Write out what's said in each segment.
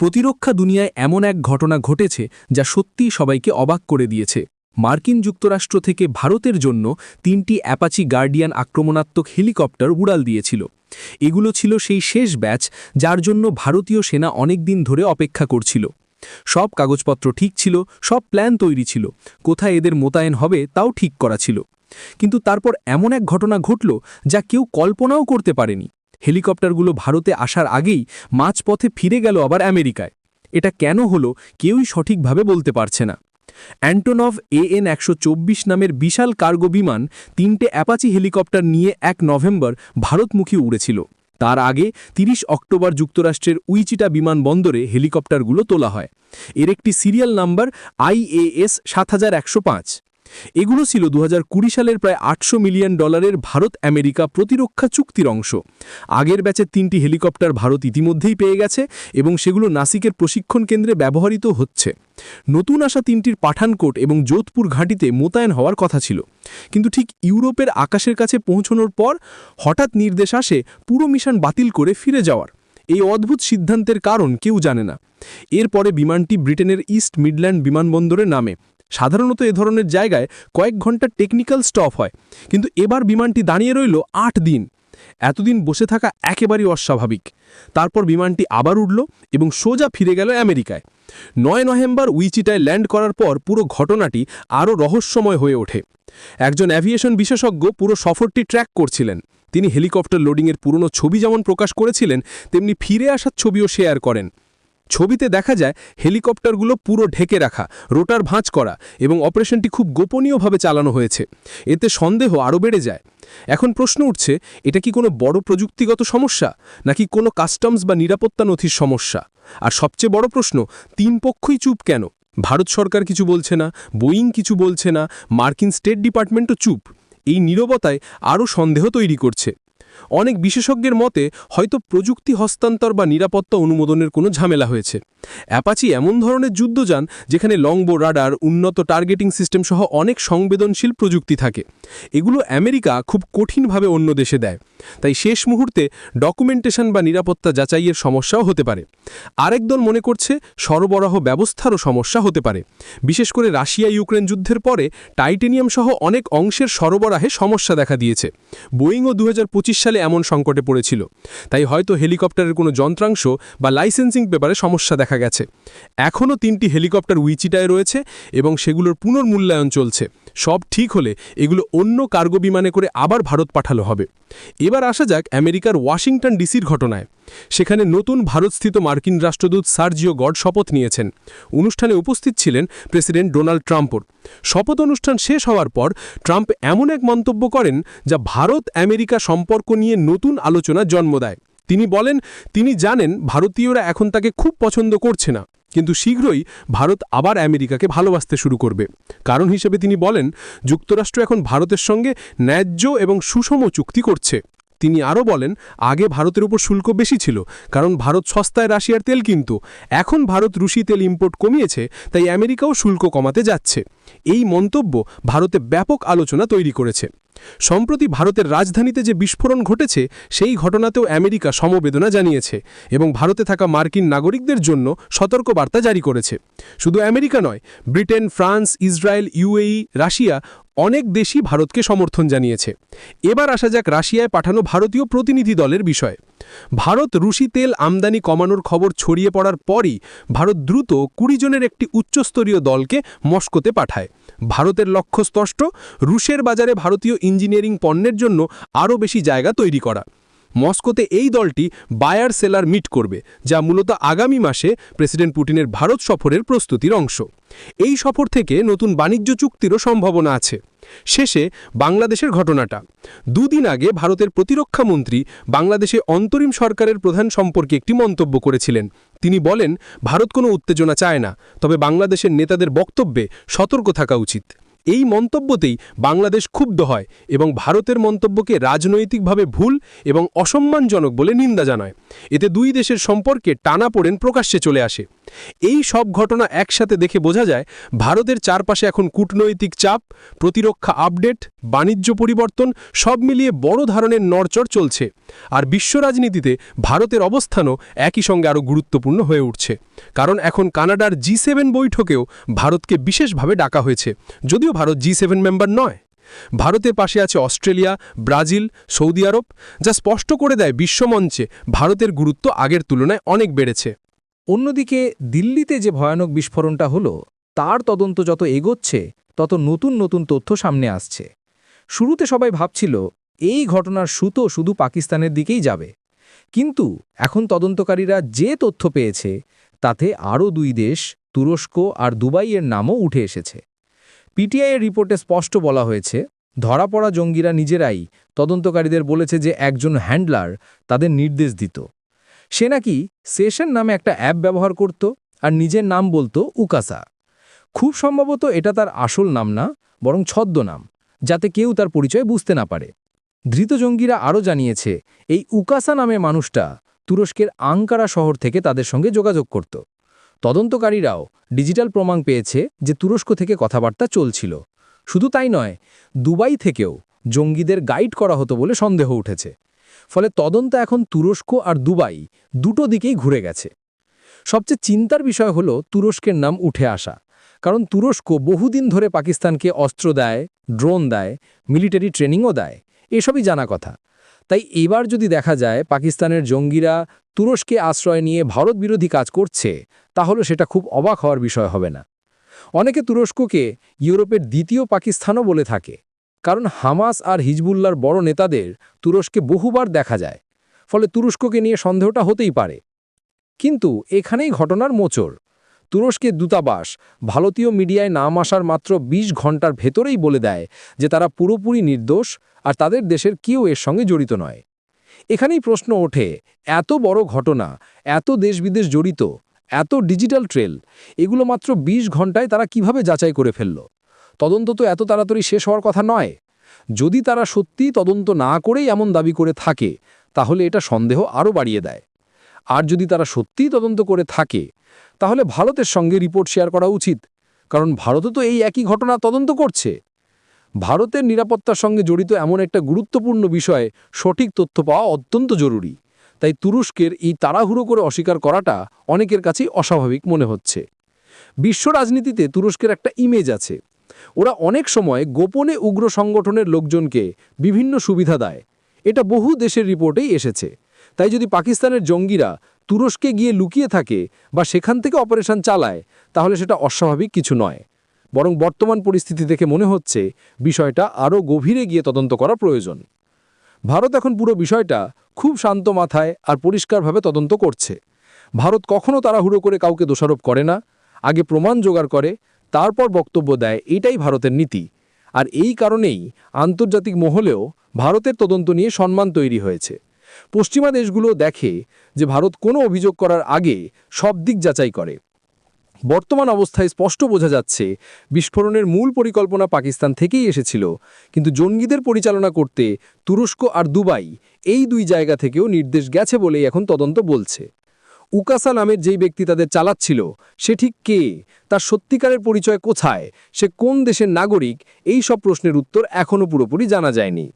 প্রতিরক্ষা দুনিয়ায় এমন এক ঘটনা ঘটেছে যা সত্যিই সবাইকে অবাক করে দিয়েছে। মার্কিন যুক্তরাষ্ট্র থেকে ভারতের জন্য তিনটি অ্যাপাচি গার্ডিয়ান আক্রমণাত্মক হেলিকপ্টার উড়াল দিয়েছিল। এগুলো ছিল সেই শেষ ব্যাচ যার জন্য ভারতীয় সেনা অনেক দিন ধরে অপেক্ষা করছিল। সব কাগজপত্র ঠিক ছিল, সব প্ল্যান তৈরি ছিল, কোথায় এদের মোতায়েন হবে তাও ঠিক করা ছিল। কিন্তু তারপর এমন এক ঘটনা ঘটল যা কেউ কল্পনাও করতে পারেনি। হেলিকপ্টারগুলো ভারতে আসার আগেই মাঝপথে ফিরে গেল আবার আমেরিকায়। এটা কেন হলো কেউই সঠিকভাবে বলতে পারছে না। অ্যান্টোনভ এএন একশো চব্বিশ নামের বিশাল কার্গো বিমান তিনটে অ্যাপাচি হেলিকপ্টার নিয়ে এক নভেম্বর ভারতমুখী উড়েছিল। তার আগে ৩০ অক্টোবর যুক্তরাষ্ট্রের উইচিটা বিমানবন্দরে হেলিকপ্টারগুলো তোলা হয়। এর একটি সিরিয়াল নাম্বার আইএএস সাত হাজার একশো পাঁচ। এগুলো ছিল দু হাজার কুড়ি সালের প্রায় আটশো মিলিয়ন ডলারের ভারত আমেরিকা প্রতিরক্ষা চুক্তির অংশ। আগের ব্যাচের তিনটি হেলিকপ্টার ভারত ইতিমধ্যেই পেয়ে গেছে এবং সেগুলো নাসিকের প্রশিক্ষণ কেন্দ্রে ব্যবহৃত হচ্ছে। নতুন আসা তিনটির পাঠানকোট এবং যোধপুর ঘাঁটিতে মোতায়েন হওয়ার কথা ছিল। কিন্তু ঠিক ইউরোপের আকাশের কাছে পৌঁছনোর পর হঠাৎ নির্দেশ আসে পুরো মিশন বাতিল করে ফিরে যাওয়ার। এই অদ্ভুত সিদ্ধান্তের কারণ কেউ জানে না। এরপরে বিমানটি ব্রিটেনের ইস্ট মিডল্যান্ড বিমানবন্দরে নামে সাধারণত এ ধরনের জায়গায় কয়েক ঘণ্টা টেকনিক্যাল স্টপ হয়। কিন্তু এবার বিমানটি দাঁড়িয়ে রইল আট দিন। এতদিন বসে থাকা একেবারেই অস্বাভাবিক। তারপর বিমানটি আবার উঠল এবং সোজা ফিরে গেল আমেরিকায়। নয় নভেম্বর উইচিটায় ল্যান্ড করার পর পুরো ঘটনাটি আরও রহস্যময় হয়ে ওঠে। একজন অ্যাভিয়েশন বিশেষজ্ঞ পুরো সফরটি ট্র্যাক করছিলেন। তিনি হেলিকপ্টার লোডিংয়ের পুরনো ছবি যেমন প্রকাশ করেছিলেন, তেমনি ফিরে আসার ছবিও শেয়ার করেন। ছবিতে দেখা যায় হেলিকপ্টারগুলো পুরো ঢেকে রাখা, রোটার ভাঁজ করা এবং অপারেশনটি খুব গোপনীয়ভাবে চালানো হয়েছে। এতে সন্দেহ আরও বেড়ে যায়। এখন প্রশ্ন উঠছে, এটা কি কোনো বড় প্রযুক্তিগত সমস্যা, নাকি কোনো কাস্টমস বা নিরাপত্তা নথির সমস্যা? আর সবচেয়ে বড় প্রশ্ন, তিন পক্ষই চুপ কেন? ভারত সরকার কিছু বলছে না, বোয়িং কিছু বলছে না, মার্কিন স্টেট ডিপার্টমেন্টও চুপ। এই নীরবতায় আরও সন্দেহ তৈরি করছে। অনেক বিশেষজ্ঞের মতে, হয়তো প্রযুক্তি হস্তান্তর বা নিরাপত্তা অনুমোদনের কোনো ঝামেলা হয়েছে। অ্যাপাচি এমন ধরনের যুদ্ধযান, যেখানে লংবো রাডার উন্নত টার্গেটিং সিস্টেম সহ অনেক সংবেদনশীল প্রযুক্তি থাকে। এগুলো আমেরিকা খুব কঠিনভাবে অন্য দেশে দেয়। তাই শেষ মুহূর্তে ডকুমেন্টেশন বা নিরাপত্তা যাচাইয়ের সমস্যাও হতে পারে। আরেক দল মনে করছে, সরবরাহ ব্যবস্থারও সমস্যা হতে পারে। বিশেষ করে রাশিয়া ইউক্রেন যুদ্ধের পরে, টাইটেনিয়াম সহ অনেক অংশের সরবরাহে সমস্যা দেখা দিয়েছে। বোয়িংও দু সালে এমন সংকটে পড়েছিল। তাই হয়তো হেলিকপ্টারের কোনো যন্ত্রাংশ বা লাইসেন্সিং পেপারে সমস্যা দেখা গেছে। এখনও তিনটি হেলিকপ্টার উইচিটায় রয়েছে এবং সেগুলোর পুনর্মূল্যায়ন চলছে। সব ঠিক হলে এগুলো অন্য কার্গো বিমানে করে আবার ভারত পাঠালো হবে। এবার আসা যাক আমেরিকার ওয়াশিংটন ডিসির ঘটনায়। সেখানে নতুন ভারতস্থিত মার্কিন রাষ্ট্রদূত সার্জিও গড শপথ নিয়েছেন। অনুষ্ঠানে উপস্থিত ছিলেন প্রেসিডেন্ট ডোনাল্ড ট্রাম্পর শপথ অনুষ্ঠান শেষ হওয়ার পর ট্রাম্প এমন এক মন্তব্য করেন যা ভারত আমেরিকা সম্পর্ক নিয়ে নতুন আলোচনা জন্ম দেয়। তিনি বলেন, তিনি জানেন ভারতীয়রা এখন তাকে খুব পছন্দ করছে না, কিন্তু শীঘ্রই ভারত আবার আমেরিকাকে ভালোবাসতে শুরু করবে। কারণ হিসেবে তিনি বলেন, যুক্তরাষ্ট্র এখন ভারতের সঙ্গে ন্যায্য এবং সুষম চুক্তি করছে। তিনি আরও বলেন, আগে ভারতের উপর শুল্ক বেশি ছিল, কারণ ভারত সস্তায় রাশিয়ার তেল কিন্তু। এখন ভারত রুশি তেল ইম্পোর্ট কমিয়েছে, তাই আমেরিকাও শুল্ক কমাতে যাচ্ছে। এই মন্তব্য ভারতে ব্যাপক আলোচনা তৈরি করেছে। সম্প্রতি ভারতের রাজধানীতে যে বিস্ফোরণ ঘটেছে, সেই ঘটনাতেও আমেরিকা সমবেদনা জানিয়েছে এবং ভারতে থাকা মার্কিন নাগরিকদের জন্য সতর্কবার্তা জারি করেছে। শুধু আমেরিকা নয়, Britain, France, Israel, UAE, Russia অনেক দেশই ভারতকে সমর্থন জানিয়েছে। এবার আসা যাক রাশিয়ায় পাঠানো ভারতীয় প্রতিনিধি দলের বিষয়ে। ভারত রুশি তেল আমদানি কমানোর খবর ছড়িয়ে পড়ার পরই ভারত দ্রুত কুড়ি জনের একটি উচ্চস্তরীয় দলকে মস্কোতে পাঠায়। ভারতের লক্ষ্য স্পষ্ট রুশের বাজারে ভারতীয় ইঞ্জিনিয়ারিং পণ্যের জন্য আরও বেশি জায়গা তৈরি করা। মস্কোতে এই দলটি বায়ার সেলার মিট করবে, যা মূলত আগামী মাসে প্রেসিডেন্ট পুটিনের ভারত সফরের প্রস্তুতির অংশ। এই সফর থেকে নতুন বাণিজ্য চুক্তিরও সম্ভাবনা আছে। শেষে বাংলাদেশের ঘটনাটা। দুদিন আগে ভারতের প্রতিরক্ষা মন্ত্রী বাংলাদেশে অন্তরিম সরকারের প্রধান সম্পর্কে একটি মন্তব্য করেছিলেন। তিনি বলেন, ভারত কোনো উত্তেজনা চায় না, তবে বাংলাদেশের নেতাদের বক্তব্যে সতর্ক থাকা উচিত। এই মন্তব্যতেই বাংলাদেশ ক্ষুব্ধ হয় এবং ভারতের মন্তব্যকে রাজনৈতিকভাবে ভুল এবং অসম্মানজনক বলে নিন্দা জানায়। এতে দুই দেশের সম্পর্কে টানাপোড়েন প্রকাশ্যে চলে আসে। এই সব ঘটনা একসাথে দেখে বোঝা যায়, ভারতের চারপাশে এখন কূটনৈতিক চাপ, প্রতিরক্ষা আপডেট, বাণিজ্য পরিবর্তন, সব মিলিয়ে বড় ধরনের নড়চড় চলছে। আর বিশ্ব রাজনীতিতে ভারতের অবস্থানও একই সঙ্গে আরও গুরুত্বপূর্ণ হয়ে উঠছে। কারণ এখন কানাডার জি সেভেন বৈঠকেও ভারতকে বিশেষভাবে ডাকা হয়েছে। যদিও ভারত জি সেভেন মেম্বার নয়। ভারতের পাশে আছে অস্ট্রেলিয়া, ব্রাজিল, সৌদি আরব, যা স্পষ্ট করে দেয় বিশ্বমঞ্চে ভারতের গুরুত্ব আগের তুলনায় অনেক বেড়েছে। অন্যদিকে, দিল্লিতে যে ভয়ানক বিস্ফোরণটা হলো, তার তদন্ত যত এগোচ্ছে, তত নতুন নতুন তথ্য সামনে আসছে। শুরুতে সবাই ভাবছিল, এই ঘটনার সুতো শুধু পাকিস্তানের দিকেই যাবে। কিন্তু এখন তদন্তকারীরা যে তথ্য পেয়েছে, তাতে আরও দুই দেশ, তুরস্ক আর দুবাইয়ের নামও উঠে এসেছে। পিটিআইয়ের রিপোর্টে স্পষ্ট বলা হয়েছে, ধরা পড়া জঙ্গিরা নিজেরাই তদন্তকারীদের বলেছে যে একজন হ্যান্ডলার তাদের নির্দেশ দিত। সে নাকি সেশন নামে একটা অ্যাপ ব্যবহার করত আর নিজের নাম বলতো উকাসা। খুব সম্ভবত এটা তার আসল নাম না, বরং ছদ্মনাম, যাতে কেউ তার পরিচয় বুঝতে না পারে। ধৃত জঙ্গিরা আরও জানিয়েছে, এই উকাসা নামে মানুষটা তুরস্কের আঙ্কারা শহর থেকে তাদের সঙ্গে যোগাযোগ করত। তদন্তকারীরাও ডিজিটাল প্রমাণ পেয়েছে যে তুরস্ক থেকে কথাবার্তা চলছিল। শুধু তাই নয়, দুবাই থেকেও জঙ্গিদের গাইড করা হতো বলে সন্দেহ উঠেছে। ফলে তদন্ত এখন তুরস্ক আর দুবাই দুটো দিকেই ঘুরে গেছে। সবচেয়ে চিন্তার বিষয় হলো তুরস্কের নাম উঠে আসা। কারণ তুরস্ক বহুদিন ধরে পাকিস্তানকে অস্ত্র দেয়, ড্রোন দেয়, মিলিটারি ট্রেনিংও দেয়, এসবই জানা কথা। তাই এবার যদি দেখা যায় পাকিস্তানের জঙ্গিরা তুরস্কে আশ্রয় নিয়ে ভারত বিরোধী কাজ করছে, তাহলে সেটা খুব অবাক হওয়ার বিষয় হবে না। অনেকে তুরস্ককে ইউরোপের দ্বিতীয় পাকিস্তানও বলে থাকে, কারণ হামাস আর হিজবুল্লার বড় নেতাদের তুরস্কে বহুবার দেখা যায়, ফলে তুরস্ককে নিয়ে সন্দেহটা হতেই পারে। কিন্তু এখানেই ঘটনার মোচড়। তুরস্কের দূতাবাস ভারতীয় মিডিয়ায় নাম আসার মাত্র ২০ ঘণ্টার ভেতরেই বলে দেয় যে তারা পুরোপুরি নির্দোষ আর তাদের দেশের কেউ এর সঙ্গে জড়িত নয়। এখানেই প্রশ্ন ওঠে, এত বড় ঘটনা, এত দেশ বিদেশ জড়িত, এত ডিজিটাল ট্রেল, এগুলো মাত্র ২০ ঘন্টায় তারা কীভাবে যাচাই করে ফেলল? তদন্ত তো এত তাড়াতাড়ি শেষ হওয়ার কথা নয়। যদি তারা সত্যিই তদন্ত না করেই এমন দাবি করে থাকে, তাহলে এটা সন্দেহ আরও বাড়িয়ে দেয়। আর যদি তারা সত্যিই তদন্ত করে থাকে, তাহলে ভারতের সঙ্গে রিপোর্ট শেয়ার করা উচিত, কারণ ভারতও তো এই একই ঘটনা তদন্ত করছে। ভারতের নিরাপত্তার সঙ্গে জড়িত এমন একটা গুরুত্বপূর্ণ বিষয়ে সঠিক তথ্য পাওয়া অত্যন্ত জরুরি। তাই তুরস্কের এই তাড়াহুড়ো করে অস্বীকার করাটা অনেকের কাছেই অস্বাভাবিক মনে হচ্ছে। বিশ্ব রাজনীতিতে তুরস্কের একটা ইমেজ আছে। ওরা অনেক সময় গোপনে উগ্র সংগঠনের লোকজনকে বিভিন্ন সুবিধা দেয়। এটা বহু দেশের রিপোর্টেই এসেছে। তাই যদি পাকিস্তানের জঙ্গিরা তুরস্কে গিয়ে লুকিয়ে থাকে বা সেখান থেকে অপারেশন চালায়, তাহলে সেটা অস্বাভাবিক কিছু নয়। বরং বর্তমান পরিস্থিতি দেখে মনে হচ্ছে বিষয়টা আরও গভীরে গিয়ে তদন্ত করা প্রয়োজন। ভারত এখন পুরো বিষয়টা খুব শান্ত মাথায় আর পরিষ্কারভাবে তদন্ত করছে। ভারত কখনো তাড়াহুড়ো করে কাউকে দোষারোপ করে না, আগে প্রমাণ জোগাড় করে, তারপর বক্তব্য দেয়, এটাই ভারতের নীতি। আর এই কারণেই আন্তর্জাতিক মহলেও ভারতের তদন্ত নিয়ে সম্মান তৈরি হয়েছে। পশ্চিমা দেশগুলো দেখে যে ভারত কোনো অভিযোগ করার আগে সব দিক যাচাই করে। বর্তমান অবস্থায় স্পষ্ট বোঝা যাচ্ছে, বিস্ফোরণের মূল পরিকল্পনা পাকিস্তান থেকেই এসেছিল। কিন্তু জঙ্গিদের পরিচালনা করতে তুরস্ক আর দুবাই এই দুই জায়গা থেকেও নির্দেশ গেছে বলেই এখন তদন্ত বলছে। উকাসা নামের যেই ব্যক্তি তাদের চালাচ্ছিল, সে ঠিক কে? তার সত্যিকারের পরিচয় কোথায়? সে কোন দেশের নাগরিক? এই সব প্রশ্নের উত্তর এখনও পুরোপুরি জানা যায়নি।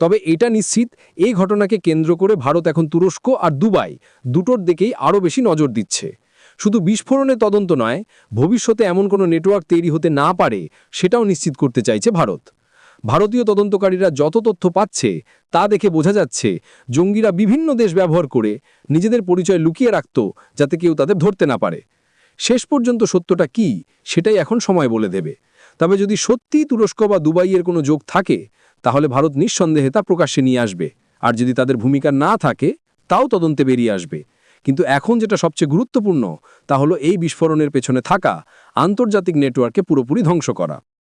তবে এটা নিশ্চিত, এই ঘটনাকে কেন্দ্র করে ভারত এখন তুরস্ক আর দুবাই দুটোর দিকেই আরও বেশি নজর দিচ্ছে। শুধু বিস্ফোরণের তদন্ত নয়, ভবিষ্যতে এমন কোনো নেটওয়ার্ক তৈরি হতে না পারে সেটাও নিশ্চিত করতে চাইছে ভারত। ভারতীয় তদন্তকারীরা যত তথ্য পাচ্ছে, তা দেখে বোঝা যাচ্ছে জঙ্গিরা বিভিন্ন দেশ ব্যবহার করে নিজেদের পরিচয় লুকিয়ে রাখত যাতে কেউ তাদের ধরতে না পারে। শেষ পর্যন্ত সত্যটা কি, সেটাই এখন সময় বলে দেবে। তবে যদি সত্যিই তুরস্ক বা দুবাইয়ের কোনো যোগ থাকে, তাহলে ভারত নিঃসন্দেহে তা প্রকাশ্যে নিয়ে আসবে। আর যদি তাদের ভূমিকা না থাকে, তাও তদন্তে বেরিয়ে আসবে। কিন্তু এখন যেটা সবচেয়ে গুরুত্বপূর্ণ, তা হলো এই বিস্ফোরণের পেছনে থাকা আন্তর্জাতিক নেটওয়ার্ককে পুরোপুরি ধ্বংস করা।